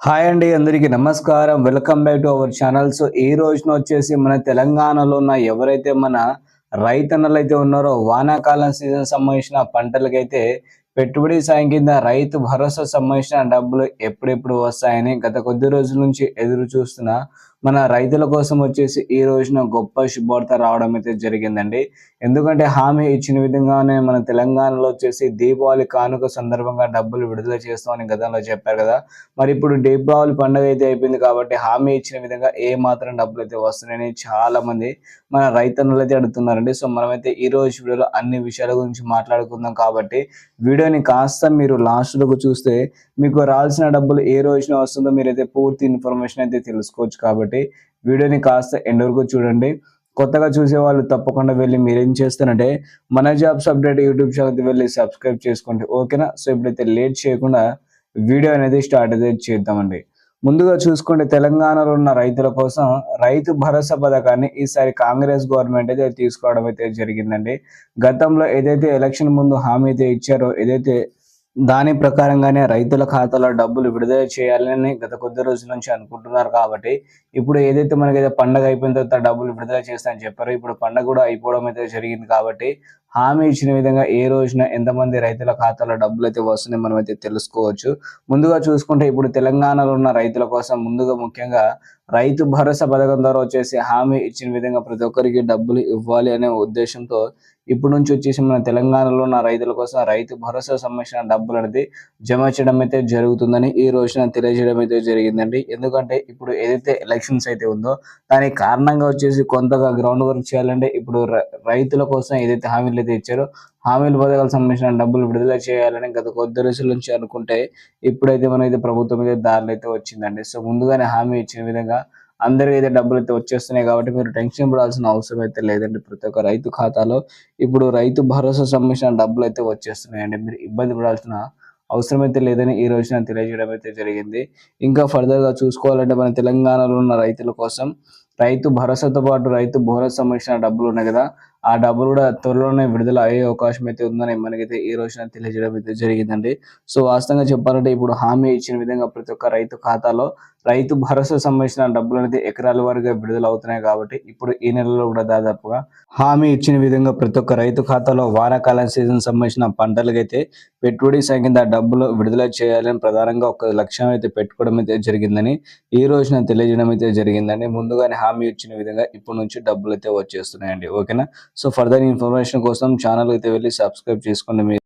Hi అండి అందరికీ నమస్కారం. Welcome back to our channel. So ఈ రోజున వచ్చేసి మన తెలంగాణలో ఉన్న ఎవరైతే మన రైతన్నలు అయితే ఉన్నారో వానాకాలం సీజన్ సంబంధించిన పంటలకైతే పెట్టుబడి సాయం కింద రైతు భరోసా సంబంధించిన డబ్బులు ఎప్పుడెప్పుడు వస్తాయని గత కొద్ది రోజుల నుంచి ఎదురు చూస్తున్న మన రైతుల కోసం వచ్చేసి ఈ రోజున గొప్ప శుభార్త రావడం అయితే జరిగిందండి. ఎందుకంటే హామీ ఇచ్చిన విధంగానే మన తెలంగాణలో వచ్చేసి దీపావళి కానుక సందర్భంగా డబ్బులు విడుదల చేస్తామని గతంలో చెప్పారు కదా. మరి ఇప్పుడు దీపావళి పండుగ అయితే అయిపోయింది కాబట్టి హామీ ఇచ్చిన విధంగా ఏ మాత్రం డబ్బులు అయితే వస్తున్నాయని చాలా మంది మన రైతన్నులు అయితే అడుగుతున్నారండి. సో మనమైతే ఈ రోజు వీడియోలో అన్ని విషయాల గురించి మాట్లాడుకుందాం కాబట్టి వీడియో వీడియోని కాస్త మీరు లాస్ట్లోకి చూస్తే మీకు రావాల్సిన డబ్బులు ఏ రోజున వస్తుందో మీరైతే పూర్తి ఇన్ఫర్మేషన్ అయితే తెలుసుకోవచ్చు కాబట్టి వీడియోని కాస్త ఎండ్ వరకు చూడండి. కొత్తగా చూసే వాళ్ళు తప్పకుండా వెళ్ళి మీరేం చేస్తారంటే మన జాబ్స్ అప్డేట్ యూట్యూబ్ ఛానల్ వెళ్ళి సబ్స్క్రైబ్ చేసుకోండి. ఓకేనా సో ఇప్పుడైతే లేట్ చేయకుండా వీడియో అనేది స్టార్ట్ అయితే చేద్దామండి. ముందుగా చూసుకుంటే తెలంగాణలో ఉన్న రైతుల కోసం రైతు భరోసా పథకాన్ని ఈసారి కాంగ్రెస్ గవర్నమెంట్ అయితే తీసుకోవడం అయితే జరిగిందండి. గతంలో ఏదైతే ఎలక్షన్ ముందు హామీ అయితే ఇచ్చారో ఏదైతే దాని ప్రకారంగానే రైతుల ఖాతాలో డబ్బులు విడుదల చేయాలని గత కొద్ది రోజుల నుంచి అనుకుంటున్నారు కాబట్టి ఇప్పుడు ఏదైతే మనకైతే పండగ అయిపోయిన తర్వాత డబ్బులు విడుదల చేస్తానని చెప్పారో ఇప్పుడు పండగ కూడా అయిపోవడం అయితే జరిగింది కాబట్టి హామీ ఇచ్చిన విధంగా ఏ రోజున ఎంతమంది రైతుల ఖాతాలో డబ్బులు అయితే వస్తున్నాయి మనం అయితే తెలుసుకోవచ్చు. ముందుగా చూసుకుంటే ఇప్పుడు తెలంగాణలో ఉన్న రైతుల కోసం ముందుగా ముఖ్యంగా రైతు భరోసా పథకం ద్వారా వచ్చేసి హామీ ఇచ్చిన విధంగా ప్రతి ఒక్కరికి డబ్బులు ఇవ్వాలి అనే ఉద్దేశంతో ఇప్పటి నుంచి వచ్చేసి మన తెలంగాణలో ఉన్న రైతుల కోసం రైతు భరోసా సంబంధించిన డబ్బులు అనేది జమ చేయడం అయితే జరుగుతుందని ఈ రోజున తెలియజేయడం అయితే జరిగిందండి. ఎందుకంటే ఇప్పుడు ఏదైతే ఎలక్షన్స్ అయితే ఉందో దానికి కారణంగా వచ్చేసి కొంతగా గ్రౌండ్ వర్క్ చేయాలంటే ఇప్పుడు రైతుల కోసం ఏదైతే హామీలు అయితే ఇచ్చారు. హామీల పథకాలకు సంబంధించిన డబ్బులు విడుదల చేయాలని గత కొద్ది రోజుల నుంచి అనుకుంటే ఇప్పుడైతే మనైతే ప్రభుత్వం మీద దారులు అయితే వచ్చిందండి. సో ముందుగానే హామీ ఇచ్చిన విధంగా అందరికీ అయితే డబ్బులు అయితే వచ్చేస్తున్నాయి కాబట్టి మీరు టెన్షన్ పడాల్సిన అవసరం అయితే లేదండి. ప్రతి ఒక్క రైతు ఖాతాలో ఇప్పుడు రైతు భరోసా సంబంధించిన డబ్బులు అయితే వచ్చేస్తున్నాయండి. మీరు ఇబ్బంది పడాల్సిన అవసరం అయితే లేదని ఈ రోజున తెలియజేయడం అయితే జరిగింది. ఇంకా ఫర్దర్గా చూసుకోవాలంటే మన తెలంగాణలో ఉన్న రైతుల కోసం రైతు భరోసాతో పాటు రైతు బోనస్ సంబంధించిన డబ్బులు ఉన్నాయి కదా ఆ డబ్బులు కూడా త్వరలోనే విడుదల అయ్యే అవకాశం అయితే ఉందని మనకైతే ఈ రోజున తెలియజేయడం అయితే జరిగిందండి. సో వాస్తవంగా చెప్పాలంటే ఇప్పుడు హామీ ఇచ్చిన విధంగా ప్రతి ఒక్క రైతు ఖాతాలో రైతు భరోసా సంబంధించిన డబ్బులు అనేది ఎకరాల వారిగా విడుదల అవుతున్నాయి కాబట్టి ఇప్పుడు ఈ నెలలో కూడా దాదాపుగా హామీ ఇచ్చిన విధంగా ప్రతి ఒక్క రైతు ఖాతాలో వానాకాలం సీజన్ సంబంధించిన పంటలకైతే పెట్టుబడి సంఖ్య డబ్బులు విడుదల చేయాలని ప్రధానంగా ఒక లక్ష్యం అయితే పెట్టుకోవడం అయితే జరిగిందని ఈ రోజున తెలియజేయడం అయితే జరిగిందండి. ముందుగానే హామీ ఇచ్చిన విధంగా ఇప్పటి నుంచి డబ్బులు అయితే వచ్చేస్తున్నాయండి. ఓకేనా? సో ఫర్దర్ ఇన్ఫర్మేషన్ కోసం ఛానల్ అయితే వెళ్ళి సబ్స్క్రైబ్ చేసుకోండి. మీరు